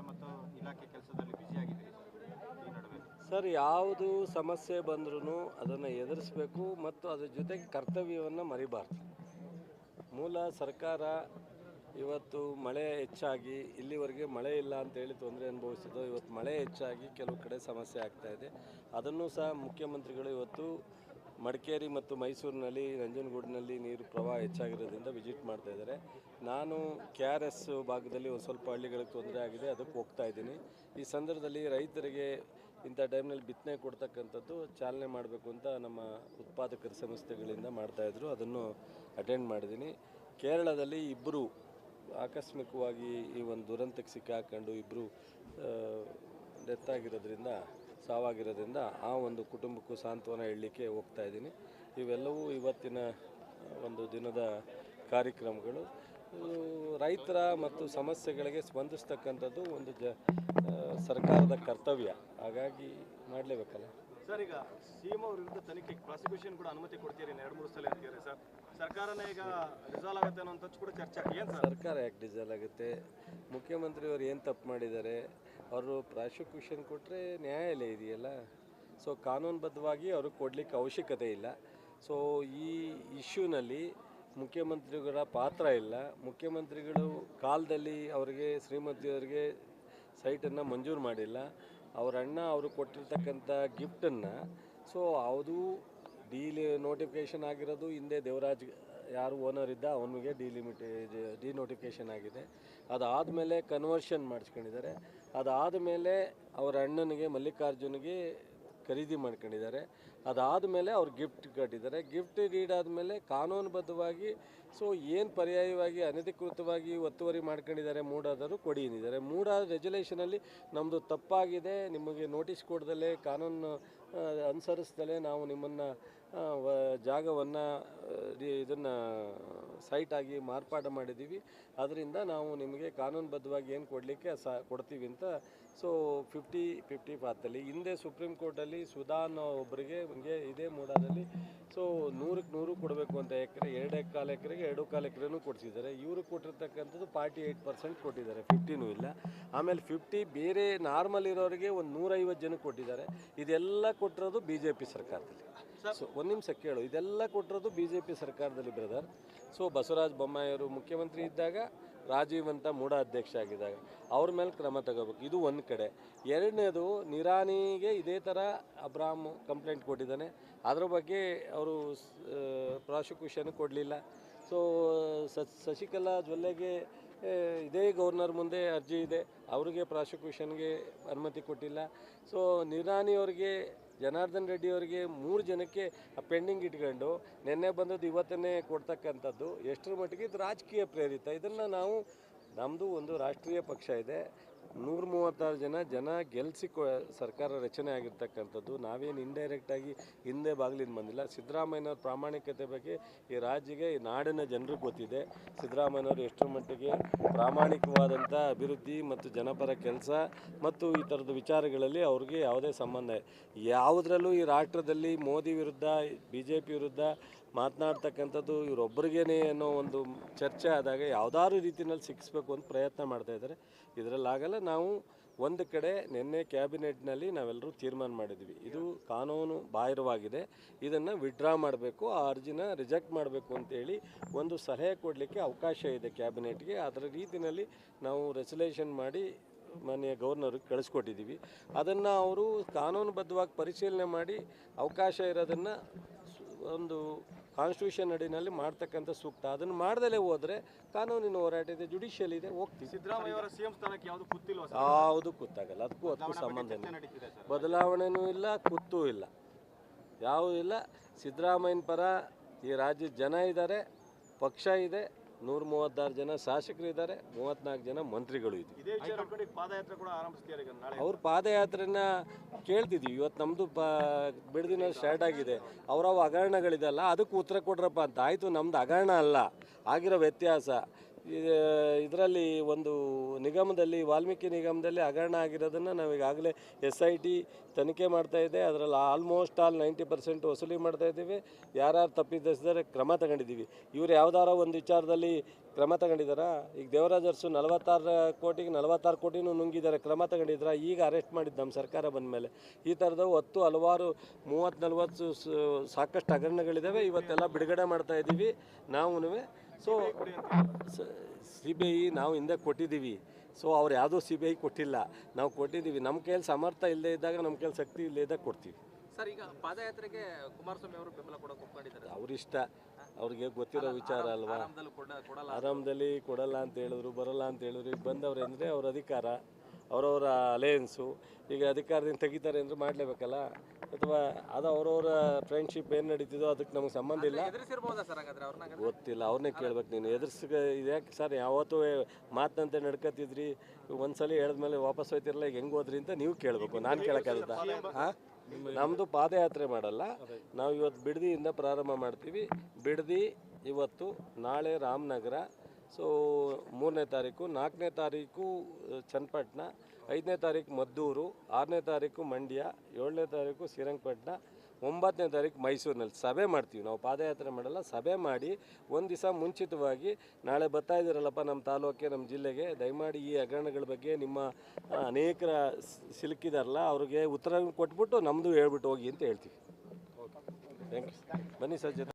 ಮತ್ತು ಇಲಾಖೆ ಕೆಲಸದಲ್ಲಿ ಸರ್, ಯಾವುದು ಸಮಸ್ಯೆ ಬಂದ್ರೂ ಅದನ್ನು ಎದುರಿಸಬೇಕು ಮತ್ತು ಅದರ ಜೊತೆಗೆ ಕರ್ತವ್ಯವನ್ನು ಮರಿಬಾರ್ದು. ಮೂಲ ಸರ್ಕಾರ ಇವತ್ತು ಮಳೆ ಹೆಚ್ಚಾಗಿ, ಇಲ್ಲಿವರೆಗೆ ಮಳೆ ಇಲ್ಲ ಅಂತೇಳಿ ತೊಂದರೆ ಅನುಭವಿಸಿದ್ದು, ಇವತ್ತು ಮಳೆ ಹೆಚ್ಚಾಗಿ ಕೆಲವು ಕಡೆ ಸಮಸ್ಯೆ ಆಗ್ತಾ ಇದೆ. ಅದನ್ನು ಸಹ ಮುಖ್ಯಮಂತ್ರಿಗಳು ಇವತ್ತು ಮಡಿಕೇರಿ ಮತ್ತು ಮೈಸೂರಿನಲ್ಲಿ ನಂಜನಗೂಡಿನಲ್ಲಿ ನೀರು ಪ್ರವಾಹ ಹೆಚ್ಚಾಗಿರೋದ್ರಿಂದ ವಿಸಿಟ್ ಮಾಡ್ತಾ ಇದ್ದಾರೆ. ನಾನು ಕೆ ಆರ್ ಎಸ್ ಭಾಗದಲ್ಲಿ ಒಂದು ಸ್ವಲ್ಪ ಹಳ್ಳಿಗಳಿಗೆ ತೊಂದರೆ ಆಗಿದೆ, ಅದಕ್ಕೆ ಹೋಗ್ತಾ ಇದ್ದೀನಿ. ಈ ಸಂದರ್ಭದಲ್ಲಿ ರೈತರಿಗೆ ಇಂಥ ಟೈಮ್ನಲ್ಲಿ ಬಿತ್ತನೆ ಕೊಡ್ತಕ್ಕಂಥದ್ದು ಚಾಲನೆ ಮಾಡಬೇಕು ಅಂತ ನಮ್ಮ ಉತ್ಪಾದಕರ ಸಂಸ್ಥೆಗಳಿಂದ ಮಾಡ್ತಾಯಿದ್ರು ಅದನ್ನು ಅಟೆಂಡ್ ಮಾಡಿದ್ದೀನಿ. ಕೇರಳದಲ್ಲಿ ಇಬ್ಬರು ಆಕಸ್ಮಿಕವಾಗಿ ಈ ಒಂದು ದುರಂತಕ್ಕೆ ಸಿಕ್ಕಾಕೊಂಡು ಇಬ್ಬರು ಡೆತ್ ಆಗಿರೋದ್ರಿಂದ ಸಾವಾಗಿರೋದ್ರಿಂದ ಆ ಒಂದು ಕುಟುಂಬಕ್ಕೂ ಸಾಂತ್ವನ ಹೇಳಲಿಕ್ಕೆ ಹೋಗ್ತಾ ಇದ್ದೀನಿ. ಇವೆಲ್ಲವೂ ಇವತ್ತಿನ ಒಂದು ದಿನದ ಕಾರ್ಯಕ್ರಮಗಳು. ರೈತರ ಮತ್ತು ಸಮಸ್ಯೆಗಳಿಗೆ ಸ್ಪಂದಿಸ್ತಕ್ಕಂಥದ್ದು ಒಂದು ಜ ಸರ್ಕಾರದ ಕರ್ತವ್ಯ. ಹಾಗಾಗಿ ಮಾಡಲೇಬೇಕಲ್ಲ? ಸರ್ ಈಗ ಸಿಎಂ ಅವ್ರ ವಿರುದ್ಧ ತನಿಖೆ ಪ್ರಾಸಿಕ್ಯೂಷನ್ ಕೂಡ ಅನುಮತಿ ಕೊಡ್ತೀರಿ ಎರಡು ಮೂರು ಸಲ ಅಂತೀರಿ ಸರ್? ಸರ್ಕಾರನೇ ಈಗ ರಿಸಾಲ್ವ್ ಆಗುತ್ತೆ ಅನ್ನೋ ಅಂತ ಕೂಡ ಚರ್ಚೆ ಏನು ಸರ್? ಸರ್ಕಾರ ಯಾಕೆ ಡಿಸಾಲ್ವ್ ಆಗುತ್ತೆ? ಮುಖ್ಯಮಂತ್ರಿಯವರು ಏನು ತಪ್ಪು ಮಾಡಿದ್ದಾರೆ? ಅವರು ಪ್ರಾಸಿಕ್ಯೂಷನ್ ಕೊಟ್ಟರೆ ನ್ಯಾಯಾಲಯ ಇದೆಯಲ್ಲ? ಸೊ ಕಾನೂನುಬದ್ಧವಾಗಿ ಅವ್ರಿಗೆ ಕೊಡಲಿಕ್ಕೆ ಅವಶ್ಯಕತೆ ಇಲ್ಲ. ಸೊ ಈ ಇಶ್ಯೂನಲ್ಲಿ ಮುಖ್ಯಮಂತ್ರಿಗಳ ಪಾತ್ರ ಇಲ್ಲ. ಮುಖ್ಯಮಂತ್ರಿಗಳು ಕಾಲದಲ್ಲಿ ಅವರಿಗೆ ಶ್ರೀಮತಿಯವರಿಗೆ ಸೈಟನ್ನು ಮಂಜೂರು ಮಾಡಿಲ್ಲ. ಅವರ ಅಣ್ಣ ಅವರು ಕೊಟ್ಟಿರ್ತಕ್ಕಂಥ ಗಿಫ್ಟನ್ನು ಸೊ ಅದು ಡೀಲಿ ನೋಟಿಫಿಕೇಷನ್ ಆಗಿರೋದು. ಹಿಂದೆ ದೇವರಾಜ್ ಯಾರು ಓನರ್ ಇದ್ದ ಅವನಿಗೆ ಡಿಲಿಮಿಟ್ ಡಿ ನೋಟಿಫಿಕೇಷನ್ ಆಗಿದೆ. ಅದಾದಮೇಲೆ ಕನ್ವರ್ಷನ್ ಮಾಡಿಸ್ಕೊಂಡಿದ್ದಾರೆ. ಅದಾದಮೇಲೆ ಅವರ ಅಣ್ಣನಿಗೆ, ಮಲ್ಲಿಕಾರ್ಜುನಿಗೆ ಖರೀದಿ ಮಾಡ್ಕೊಂಡಿದ್ದಾರೆ. ಅದಾದ ಮೇಲೆ ಅವ್ರು ಗಿಫ್ಟ್ ಕಟ್ಟಿದ್ದಾರೆ. ಗಿಫ್ಟ್ ರೀಡ್ ಆದಮೇಲೆ ಕಾನೂನುಬದ್ಧವಾಗಿ ಸೊ ಏನು ಪರ್ಯಾಯವಾಗಿ, ಅನಧಿಕೃತವಾಗಿ ಒತ್ತುವರಿ ಮಾಡ್ಕೊಂಡಿದ್ದಾರೆ ಮೂಡಾದರೂ ಕೊಡಿ ಎಂದಿದ್ದಾರೆ ಮೂಡ ರೆಜುಲೇಷನಲ್ಲಿ ನಮ್ಮದು ತಪ್ಪಾಗಿದೆ. ನಿಮಗೆ ನೋಟಿಸ್ ಕೊಡ್ದಲೇ, ಕಾನೂನು ಅನುಸರಿಸ್ದಲೇ ನಾವು ನಿಮ್ಮನ್ನು ಜಾಗವನ್ನು ಇದನ್ನು ಸೈಟಾಗಿ ಮಾರ್ಪಾಡು ಮಾಡಿದ್ದೀವಿ. ಅದರಿಂದ ನಾವು ನಿಮಗೆ ಕಾನೂನುಬದ್ಧವಾಗಿ ಏನು ಕೊಡಲಿಕ್ಕೆ ಸ, ಕೊಡ್ತೀವಿ ಅಂತ, ಸೊ ಫಿಫ್ಟಿ ಫಿಫ್ಟಿ ಪಾತಲ್ಲಿ ಹಿಂದೆ ಸುಪ್ರೀಂ ಕೋರ್ಟಲ್ಲಿ ಸುಧಾ ಅನ್ನೋ ಒಬ್ಬರಿಗೆ ಹಿಂಗೆ ಇದೇ ಮೂಡಾದಲ್ಲಿ, ಸೊ ನೂರಕ್ಕೆ ನೂರು ಕೊಡಬೇಕು ಅಂತ ಎಕರೆ, ಎರಡು ಕಾಲು ಎಕರೆಗೆ ಎರಡು ಕಾಲು ಎಕರೆನೂ ಕೊಡಿಸಿದ್ದಾರೆ. ಇವರು ಕೊಟ್ಟಿರ್ತಕ್ಕಂಥದ್ದು ಫಾರ್ಟಿ ಏಯ್ಟ್ ಪರ್ಸೆಂಟ್ ಕೊಟ್ಟಿದ್ದಾರೆ, ಫಿಫ್ಟಿನೂ ಇಲ್ಲ. ಆಮೇಲೆ ಫಿಫ್ಟಿ ಬೇರೆ ನಾರ್ಮಲ್ ಇರೋರಿಗೆ ಒಂದು ನೂರೈವತ್ತು ಜನಕ್ಕೆ ಕೊಟ್ಟಿದ್ದಾರೆ. ಇದೆಲ್ಲ ಕೊಟ್ಟಿರೋದು ಬಿ ಜೆ ಪಿ ಸರ್ಕಾರದಲ್ಲಿ. ಸೊ ಒಂದು ನಿಮಿಷ ಕೇಳು. ಇದೆಲ್ಲ ಕೊಟ್ಟಿರೋದು ಬಿ ಜೆ ಪಿ ಸರ್ಕಾರದಲ್ಲಿ ಬ್ರದರ್ ಸೊ ಬಸವರಾಜ ಬೊಮ್ಮಾಯಿಯವರು ಮುಖ್ಯಮಂತ್ರಿ ಇದ್ದಾಗ ರಾಜೀವ್ ಅಂತ ಮೂಢ ಅಧ್ಯಕ್ಷ ಆಗಿದ್ದಾಗ, ಅವ್ರ ಮೇಲೆ ಕ್ರಮ ತಗೋಬೇಕು. ಇದು ಒಂದು ಕಡೆ. ಎರಡನೇದು, ನಿರಾನಿಗೆ ಇದೇ ಥರ ಅಬ್ರಾಮ್ ಕಂಪ್ಲೇಂಟ್ ಕೊಟ್ಟಿದ್ದಾನೆ. ಅದರ ಬಗ್ಗೆ ಅವರು ಪ್ರಾಸಿಕ್ಯೂಷನ್ ಕೊಡಲಿಲ್ಲ. ಸೊ, ಶಶಿಕಲಾ ಜೊಲ್ಲೆಗೆ ಇದೇ ಗವರ್ನರ್ ಮುಂದೆ ಅರ್ಜಿ ಇದೆ. ಅವರಿಗೆ ಪ್ರಾಸಿಕ್ಯೂಷನ್ಗೆ ಅನುಮತಿ ಕೊಟ್ಟಿಲ್ಲ. ಸೊ ನಿರಾನಿಯವ್ರಿಗೆ ಜನಾರ್ದನ್ ರೆಡ್ಡಿ ಅವರಿಗೆ ಮೂರು ಜನಕ್ಕೆ ಪೆಂಡಿಂಗ್ ಇಟ್ಕೊಂಡು ನಿನ್ನೆ ಬಂದದ್ದು ಇವತ್ತನ್ನೇ ಕೊಡ್ತಕ್ಕಂಥದ್ದು. ಎಷ್ಟರ ಮಟ್ಟಿಗೆ ಇದು ರಾಜಕೀಯ ಪ್ರೇರಿತ. ಇದನ್ನು ನಾವು ನಮ್ಮದು ಒಂದು ರಾಷ್ಟ್ರೀಯ ಪಕ್ಷ ಇದೆ. ನೂರ ಮೂವತ್ತಾರು ಜನ ಜನ ಗೆಲ್ಲಿಸಿ ಸರ್ಕಾರ ರಚನೆ ಆಗಿರ್ತಕ್ಕಂಥದ್ದು, ನಾವೇನು ಇಂಡೈರೆಕ್ಟಾಗಿ ಹಿಂದೆ ಬಾಗಿಲಿಂದ ಬಂದಿಲ್ಲ. ಸಿದ್ದರಾಮಯ್ಯನವ್ರ ಪ್ರಾಮಾಣಿಕತೆ ಬಗ್ಗೆ ಈ ರಾಜ್ಯಗೆ, ಈ ನಾಡಿನ ಜನರಿಗೆ ಗೊತ್ತಿದೆ. ಸಿದ್ದರಾಮಯ್ಯನವರು ಎಷ್ಟರ ಮಟ್ಟಿಗೆ ಪ್ರಾಮಾಣಿಕವಾದಂಥ ಅಭಿವೃದ್ಧಿ ಮತ್ತು ಜನಪರ ಕೆಲಸ ಮತ್ತು ಈ ಥರದ ವಿಚಾರಗಳಲ್ಲಿ ಅವ್ರಿಗೆ ಯಾವುದೇ ಸಂಬಂಧ ಯಾವುದರಲ್ಲೂ ಈ ರಾಷ್ಟ್ರದಲ್ಲಿ ಮೋದಿ ವಿರುದ್ಧ ಬಿ ಜೆ ಪಿ ವಿರುದ್ಧ ಮಾತನಾಡ್ತಕ್ಕಂಥದ್ದು ಇವರೊಬ್ಬರಿಗೇನೆ ಅನ್ನೋ ಒಂದು ಚರ್ಚೆ ಆದಾಗ ಯಾವುದಾದ್ರು ರೀತಿಯಲ್ಲಿ ಸಿಕ್ಕಿಸ್ಬೇಕು ಅಂತ ಪ್ರಯತ್ನ ಮಾಡ್ತಾ ಇದ್ದಾರೆ. ಇದರಲ್ಲಾಗಲ್ಲ ನಾವು ಒಂದು ಕಡೆ ನಿನ್ನೆ ಕ್ಯಾಬಿನೆಟ್ನಲ್ಲಿ ನಾವೆಲ್ಲರೂ ತೀರ್ಮಾನ ಮಾಡಿದ್ವಿ. ಇದು ಕಾನೂನು ಬಾಹಿರವಾಗಿದೆ. ಇದನ್ನು ವಿಡ್ರಾ ಮಾಡಬೇಕು, ಆ ಅರ್ಜಿನ ರಿಜೆಕ್ಟ್ ಮಾಡಬೇಕು ಅಂತೇಳಿ ಒಂದು ಸಲಹೆ ಕೊಡಲಿಕ್ಕೆ ಅವಕಾಶ ಇದೆ ಕ್ಯಾಬಿನೆಟ್ಗೆ. ಅದರ ರೀತಿಯಲ್ಲಿ ನಾವು ರೆಸಲ್ಯೂಷನ್ ಮಾಡಿ ಮಾನ್ಯ ಗವರ್ನರ್ಗೆ ಕಳಿಸ್ಕೊಟ್ಟಿದ್ದೀವಿ. ಅದನ್ನು ಅವರು ಕಾನೂನುಬದ್ಧವಾಗಿ ಪರಿಶೀಲನೆ ಮಾಡಿ ಅವಕಾಶ ಇರೋದನ್ನು ಒಂದು ಕಾನ್ಸ್ಟಿಟ್ಯೂಷನ್ ಅಡಿನಲ್ಲಿ ಮಾಡ್ತಕ್ಕಂಥ ಸೂಕ್ತ. ಅದನ್ನು ಮಾಡ್ದಲೇ ಹೋದರೆ ಕಾನೂನಿನ ಹೋರಾಟ ಇದೆ ಜುಡಿಷಿಯಲ್ ಇದೆ ಹೋಗ್ತೀವಿ. ಸಿದ್ದರಾಮಯ್ಯ ಅವರ ಸಿಎಂ ಸ್ಥಾನಕ್ಕೆ ಯಾವುದು ಗೊತ್ತಾಗಲ್ಲ ಅದಕ್ಕೂ ಅದಕ್ಕೂ ಸಂಬಂಧ ಬದಲಾವಣೆನೂ ಇಲ್ಲ ಕುತ್ತೂ ಇಲ್ಲ. ಯಾವುದೂ ಇಲ್ಲ. ಸಿದ್ದರಾಮಯ್ಯನ ಪರ ಈ ರಾಜ್ಯದ ಜನ ಇದ್ದಾರೆ ಪಕ್ಷ ಇದೆ. ನೂರ ಮೂವತ್ತಾರು ಜನ ಶಾಸಕರು ಇದ್ದಾರೆ ಮೂವತ್ನಾಲ್ಕು ಜನ ಮಂತ್ರಿಗಳು ಇದ್ದೀವಿ ಪಾದಯಾತ್ರೆ ಕೂಡ ಅವ್ರ ಪಾದಯಾತ್ರೆನ ಕೇಳ್ತಿದೀವಿ. ಇವತ್ತು ನಮ್ಮದು ಪ ಬಿಡದಿನ ಸ್ಟಾರ್ಟ್ ಆಗಿದೆ. ಅವರವ ಹಗರಣಗಳಿದೆಲ್ಲ ಅದಕ್ಕೆ ಉತ್ತರ ಕೊಡ್ರಪ್ಪ ಅಂತ. ಆಯಿತು ನಮ್ದು ಹಗರಣ ಅಲ್ಲ. ಆಗಿರೋ ವ್ಯತ್ಯಾಸ. ಇದರಲ್ಲಿ ಒಂದು ನಿಗಮದಲ್ಲಿ, ವಾಲ್ಮೀಕಿ ನಿಗಮದಲ್ಲಿ ಹಗರಣ ಆಗಿರೋದನ್ನು ನಾವೀಗಾಗಲೇ ಎಸ್ ಐ ಟಿ ತನಿಖೆ ಮಾಡ್ತಾ ಇದೆ. ಅದರಲ್ಲಿ ಆಲ್ಮೋಸ್ಟ್ ಆಲ್ ನೈಂಟಿ ಪರ್ಸೆಂಟ್ ವಸೂಲಿ ಮಾಡ್ತಾ ಇದ್ದೀವಿ. ಯಾರ್ಯಾರು ತಪ್ಪಿದ್ದರೆ ಕ್ರಮ ತಗೊಂಡಿದ್ದೀವಿ. ಇವ್ರು ಯಾವ್ದಾರ ಒಂದು ವಿಚಾರದಲ್ಲಿ ಕ್ರಮ ತಗೊಂಡಿದ್ದಾರಾ? ಈಗ ದೇವರಾಜರ್ಸು ನಲವತ್ತಾರು ಕೋಟಿಗೆ ನಲವತ್ತಾರು ಕೋಟಿನೂ ನುಂಗಿದ್ದಾರೆ. ಕ್ರಮ ತಗೊಂಡಿದ್ರ? ಈಗ ಅರೆಸ್ಟ್ ಮಾಡಿದ್ದು ನಮ್ಮ ಸರ್ಕಾರ ಬಂದ ಮೇಲೆ. ಈ ಥರದ ಹತ್ತು ಹಲವಾರು ಮೂವತ್ತು ನಲವತ್ತು ಸಾಕಷ್ಟು ಹಗರಣಗಳಿದ್ದಾವೆ ಇವತ್ತೆಲ್ಲ ಬಿಡುಗಡೆ ಮಾಡ್ತಾ ಇದ್ದೀವಿ. ನಾವು ಸೊ ಸಿ ಬಿ ಐ ನಾವು ಹಿಂದೆ ಕೊಟ್ಟಿದ್ದೀವಿ. ಸೊ ಅವ್ರು ಯಾವುದೂ ಸಿ ಬಿ ಐ ಕೊಟ್ಟಿಲ್ಲ. ನಾವು ಕೊಟ್ಟಿದ್ದೀವಿ. ನಮ್ಮ ಕೈಯಲ್ಲಿ ಸಮರ್ಥ ಇಲ್ಲದೇ ಇದ್ದಾಗ ನಮ್ಮ ಕೈಯಲ್ಲಿ ಶಕ್ತಿ ಇಲ್ಲದೆ ಇದ್ದಾಗ ಕೊಡ್ತೀವಿ. ಸರ್ ಈಗ ಪಾದಯಾತ್ರೆಗೆ ಕುಮಾರಸ್ವಾಮಿ ಅವರು ಬೆಂಬಲ ಕೊಡೋಕೆ ಒಪ್ಕೊಂಡಿದ್ದಾರೆ. ಅವ್ರಿಷ್ಟ. ಅವ್ರಿಗೆ ಗೊತ್ತಿರೋ ವಿಚಾರ ಅಲ್ವಾ? ಆರಾಮದಲ್ಲಿ ಕೊಡ ಕೊಡಲ್ಲ ಆರಾಮದಲ್ಲಿ ಕೊಡಲ್ಲ ಅಂತ ಹೇಳಿದ್ರು ಬರಲ್ಲ ಅಂತ ಹೇಳಿದ್ರು. ಈಗ ಬಂದವ್ರೆ ಅಂದರೆ ಅವ್ರ ಅಧಿಕಾರ. ಅವರವರ ಅಲೆಯನ್ಸು ಈಗ ಅಧಿಕಾರದಿಂದ ತೆಗಿತಾರೆ ಅಂದರೆ ಮಾಡಲೇಬೇಕಲ್ಲ? ಅಥವಾ ಅದು ಅವರವರ ಫ್ರೆಂಡ್ಶಿಪ್ ಏನು ನಡೀತಿದೋ ಅದಕ್ಕೆ ನಮಗೆ ಸಂಬಂಧ ಇಲ್ಲ? ಗೊತ್ತಿಲ್ಲ ಅವ್ರನ್ನೇ ಕೇಳ್ಬೇಕು ನೀನು. ಎದುರ್ಸ ಇದ್ಯಾಕೆ ಸರ್ ಯಾವತ್ತೂ ಮಾತಂತೆ ನಡ್ಕತ್ತಿದ್ರಿ? ಒಂದ್ಸಲ ಹೇಳಿದ್ಮೇಲೆ ವಾಪಸ್ ಹೋಯ್ತಿರಲ್ಲ ಈಗ ಹೆಂಗೆ ಹೋದ್ರಿ ಅಂತ ನೀವು ಕೇಳಬೇಕು. ನಾನು ಕೇಳೋಕ್ಕಾಗುತ್ತಾ? ಹಾಂ? ನಮ್ಮದು ಪಾದಯಾತ್ರೆ ಮಾಡಲ್ಲ. ನಾವು ಇವತ್ತು ಬಿಡದಿಯಿಂದ ಪ್ರಾರಂಭ ಮಾಡ್ತೀವಿ. ಬಿಡದಿ ಇವತ್ತು ನಾಳೆ ರಾಮನಗರ ಸೊ ಮೂರನೇ ತಾರೀಕು, ನಾಲ್ಕನೇ ತಾರೀಕು ಚನ್ನಪಟ್ಟಣ, ಐದನೇ ತಾರೀಕು ಮದ್ದೂರು, ಆರನೇ ತಾರೀಕು ಮಂಡ್ಯ, ಏಳನೇ ತಾರೀಕು ಶ್ರೀರಂಗಪಟ್ಟಣ, ಒಂಬತ್ತನೇ ತಾರೀಕು ಮೈಸೂರಿನಲ್ಲಿ ಸಭೆ ಮಾಡ್ತೀವಿ. ನಾವು ಪಾದಯಾತ್ರೆ ಮಾಡಲ್ಲ, ಸಭೆ ಮಾಡಿ ಒಂದು ದಿವಸ ಮುಂಚಿತವಾಗಿ ನಾಳೆ ಬರ್ತಾ ಇದ್ದೀರಲ್ಲಪ್ಪ ನಮ್ಮ ತಾಲೂಕಿಗೆ ನಮ್ಮ ಜಿಲ್ಲೆಗೆ. ದಯಮಾಡಿ ಈ ಹಗರಣಗಳ ಬಗ್ಗೆ ನಿಮ್ಮ ಅನೇಕರ ಸಿಲುಕಿದಾರಲ್ಲ, ಅವ್ರಿಗೆ ಉತ್ತರ ಕೊಟ್ಬಿಟ್ಟು ನಮ್ಮದು ಹೇಳ್ಬಿಟ್ಟು ಹೋಗಿ ಅಂತ ಹೇಳ್ತೀವಿ. ಥ್ಯಾಂಕ್ ಯು ಬನ್ನಿ ಸರ್ ಜೊತೆ